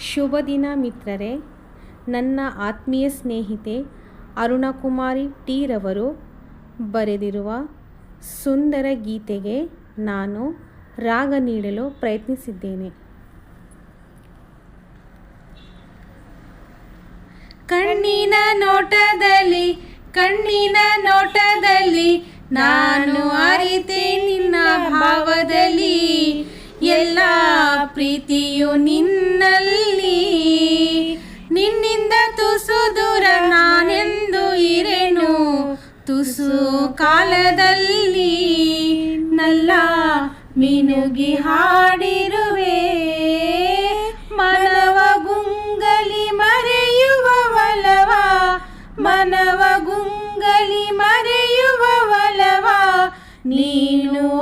ಶುಭ ದಿನ ಮಿತ್ರರೇ. ನನ್ನ ಆತ್ಮೀಯ ಸ್ನೇಹಿತೆ ಅರುಣಕುಮಾರಿ ಟಿ ರವರು ಬರೆದಿರುವ ಸುಂದರ ಗೀತೆಗೆ ನಾನು ರಾಗ ನೀಡಲು ಪ್ರಯತ್ನಿಸಿದ್ದೇನೆ. ಕಣ್ಣಿನ ನೋಟದಲ್ಲಿ ಕಣ್ಣಿನ ನೋಟದಲ್ಲಿ ನಾನು ಅರಿತೆ ನಿನ್ನ ಭಾವದಲ್ಲಿ. ಎಲ್ಲ ಪ್ರೀತಿಯು ನಿನ್ನಲ್ಲಿ. ನಿನ್ನಿಂದ ತುಸು ದೂರ ನಾನೆಂದು ಇರೆನು ತುಸು ಕಾಲದಲ್ಲಿ ನಲ್ಲ ಮಿನುಗಿ ಹಾಡಿರುವೆ. ಮನವ ಗುಂಗಲಿ ಮರೆಯುವ ಒಲವ ಮನವ ಗುಂಗಲಿ ಮರೆಯುವ ಒಲವ ನೀನು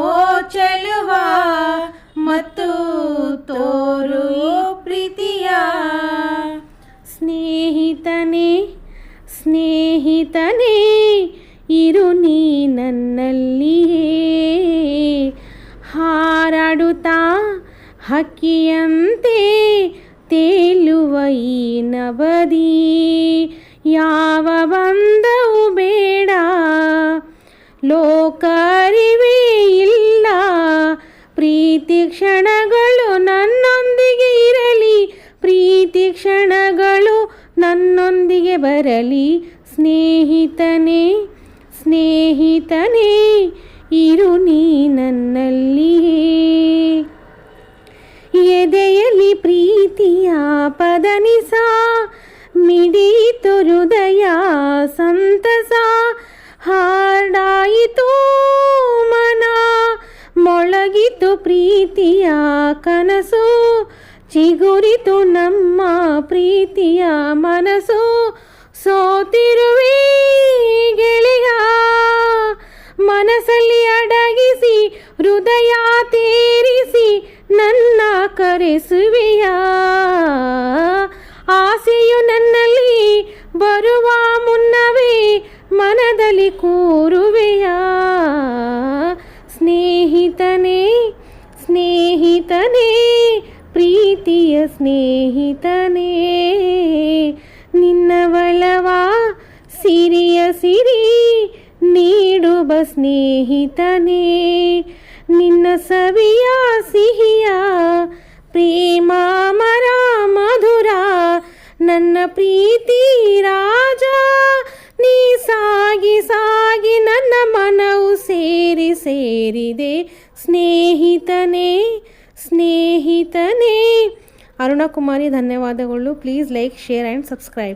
ಸ್ನೇಹಿತನೇ ಸ್ನೇಹಿತನೇ ಇರು ನೀ ನನ್ನಲ್ಲಿಯೇ. ಹಾರಾಡುತ್ತಾ ಹಕ್ಕಿಯಂತೆ ತೇಲುವ ಈ ನವದಿ ಯಾವ ಸ್ನೇಹಿತನೇ, ಇರು ನೀ ನನ್ನಲ್ಲಿಯೇ. ಎದೆಯಲ್ಲಿ ಪ್ರೀತಿಯ ಪದನಿಸ ಮಿಡಿಯಿತು ಹೃದಯ ಸಂತಸ. ಹಾಡಾಯಿತು ಮನ, ಮೊಳಗಿತು ಪ್ರೀತಿಯ ಕನಸು. ಚಿಗುರಿತು ನಮ್ಮ ಪ್ರೀತಿಯ ಮನಸ್ಸು ಸೋತಿರುವೆ ಕರೆಸುವೆಯ ಆಸೆಯು ನನ್ನಲ್ಲಿ ಬರುವ ಮುನ್ನವೇ ಮನದಲ್ಲಿ ಕೂರುವೆಯ ಸ್ನೇಹಿತನೇ ಸ್ನೇಹಿತನೇ ಪ್ರೀತಿಯ ಸ್ನೇಹಿತನೇ ನಿನ್ನ ಒಲವ ಸಿರಿಯ ಸಿರಿ ನೀಡುವ ಸ್ನೇಹಿತನೇ ನಿನ್ನ ಸವಿಯ ಸಿಹಿಯ ಪ್ರೇಮ ಮರ ಮಧುರ, ನನ್ನ ಪ್ರೀತಿ ರಾಜ, ನೀ ಸಾಗಿ ಸಾಗಿ ನನ್ನ ಮನವು ಸೇರಿ ಸೇರಿದೆ. ಸ್ನೇಹಿತನೇ ಸ್ನೇಹಿತನೇ. ಅರುಣಕುಮಾರಿ, ಧನ್ಯವಾದಗಳು. Please like share and subscribe